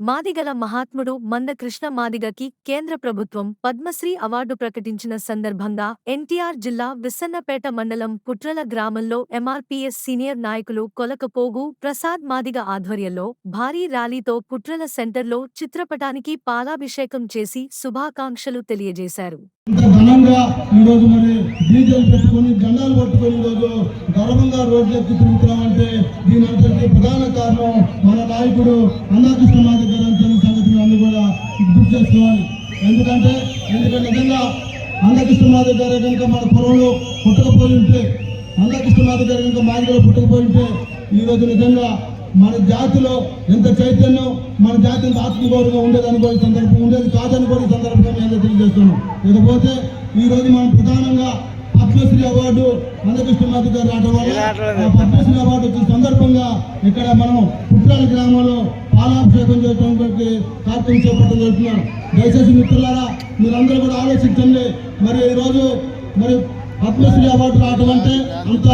మాదిగల మహాత్ముడు మందకృష్ణ మాదిగకి కేంద్ర ప్రభుత్వం పద్మశ్రీ అవార్డు ప్రకటించిన సందర్భంగా ఎన్టీఆర్ జిల్లా విస్సన్నపేట మండలం పుట్రల గ్రామంలో ఎంఆర్పీఎస్ సీనియర్ నాయకులు కొలకపోగు ప్రసాద్ మాదిగ ఆధ్వర్యంలో భారీ ర్యాలీతో పుట్రల సెంటర్లో చిత్రపటానికి పాలాభిషేకం చేసి శుభాకాంక్షలు తెలియజేశారు. ఇంత ఘనంగా ఈరోజు మరి డీజిల్ పెట్టుకొని జెండాలు పట్టుకొని ఈరోజు గర్వంగా రోడ్లు ఎక్కి తిరుగుతున్నామంటే దీని అంతటి ప్రధాన కారణం మన నాయకుడు అన్నాకృష్ణ మాది గారు అని సంగతి అన్ని కూడా గుర్తు చేసుకోవాలి. ఎందుకంటే ఎందుకంటే నిజంగా అన్నకృష్ణ మాది గారు కనుక మన పొలంలో పుట్టకపోయి ఉంటే అన్నకృష్ణ మాది గారు కనుక ఇంట్లో పుట్టకపోయి ఉంటే ఈరోజు నిజంగా మన జాతిలో ఎంత చైతన్యం మన జాతి ఎంత ఆత్మగౌరవంగా ఉండేదని కూడా ఈ సందర్భం ఉండేది కాదని కూడా ఈ సందర్భంగా మేము తెలియజేస్తున్నాం. ఇకపోతే ఈ రోజు మనం ప్రధానంగా పద్మశ్రీ అవార్డు మందకృష్ణ మాధవ్ గారు రావడం వల్ల ఆ పద్మశ్రీ అవార్డు వచ్చిన సందర్భంగా ఇక్కడ మనం పుట్టాల గ్రామంలో పాలాభిషేకం చేయడానికి కార్యక్రమం చేపట్టడం జరుగుతున్నాం దయచేసి మిత్రులారా మీరందరూ కూడా ఆలోచించండి. మరి ఈరోజు మరి పద్మశ్రీ అవార్డు రావడం అంటే అంత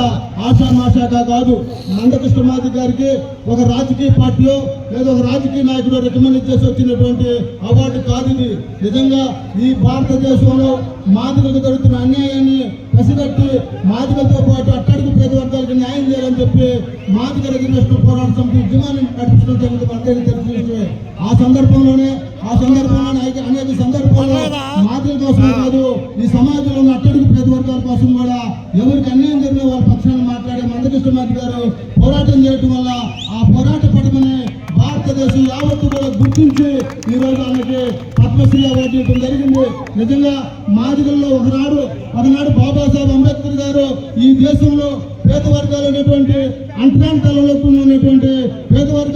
ఆశామాషాగా కాదు. నందకృష్ణ మాది గారికి ఒక రాజకీయ పార్టీలో లేదా ఒక రాజకీయ నాయకుడు రికమెండ్ చేసి వచ్చినటువంటి అవార్డు కాదు ఇది. నిజంగా ఈ భారతదేశంలో మాదిగలకు జరుగుతున్న అన్యాయాన్ని పసిగట్టి మాదిగలతో పాటు అట్టడుగు పేద వర్గాలకు న్యాయం చేయాలని చెప్పి మాదిగ రిజర్వేషన్ పోరాట సమితి ఉద్యమాన్ని నడిపించడం జరిగింది. అందరికీ తెలిసిన ఆ సందర్భంలోనే ఆ సందర్భంలోనే అనేక- సందర్భాల్లో మాదిగల కోసం కాదు ఈ సమాజంలో ఉన్న అట్టడుగు పేద వర్గాల కోసం కూడా ఎవరికి అన్యాయం జరిగిన వాళ్ళ పక్షాన్ని మాట్లాడే మందకృష్ణ మాది గారు పోరాటం చేయడం వల్ల ఆ పోరాట పటమని భారతదేశం యావత్తు కూడా గుర్తించి ఈ రోజు ఆమెకి పద్మశ్రీ అవార్డు ఇవ్వడం జరిగింది. నిజంగా మాదిగల్లో ఒకనాడు ఒకనాడు బాబాసాహెబ్ అంబేద్కర్ గారు ఈ దేశంలో పేద వర్గాలు ఉన్నటువంటి అంటరాని తలలో ఉన్నటువంటి పేద వర్గాలు